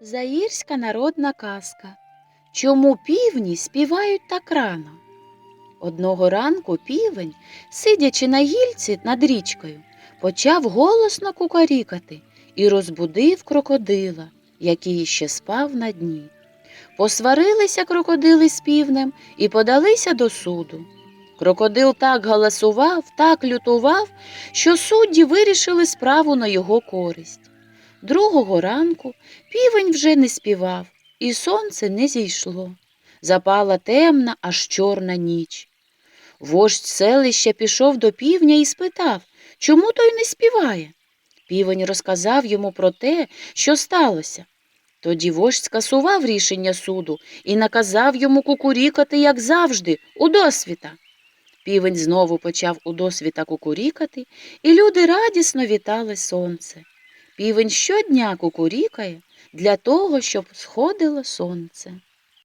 Заїрська народна казка. Чому півні співають так рано? Одного ранку півень, сидячи на гільці над річкою, почав голосно кукарікати і розбудив крокодила, який ще спав на дні. Посварилися крокодили з півнем і подалися до суду. Крокодил так галасував, так лютував, що судді вирішили справу на його користь. Другого ранку півень вже не співав, і сонце не зійшло. Запала темна, аж чорна ніч. Вождь селища пішов до півня і спитав, чому той не співає. Півень розказав йому про те, що сталося. Тоді вождь скасував рішення суду і наказав йому кукурікати, як завжди, у досвіта. Півень знову почав у досвіта кукурікати, і люди радісно вітали сонце. Півень щодня кукурікає для того, щоб сходило сонце.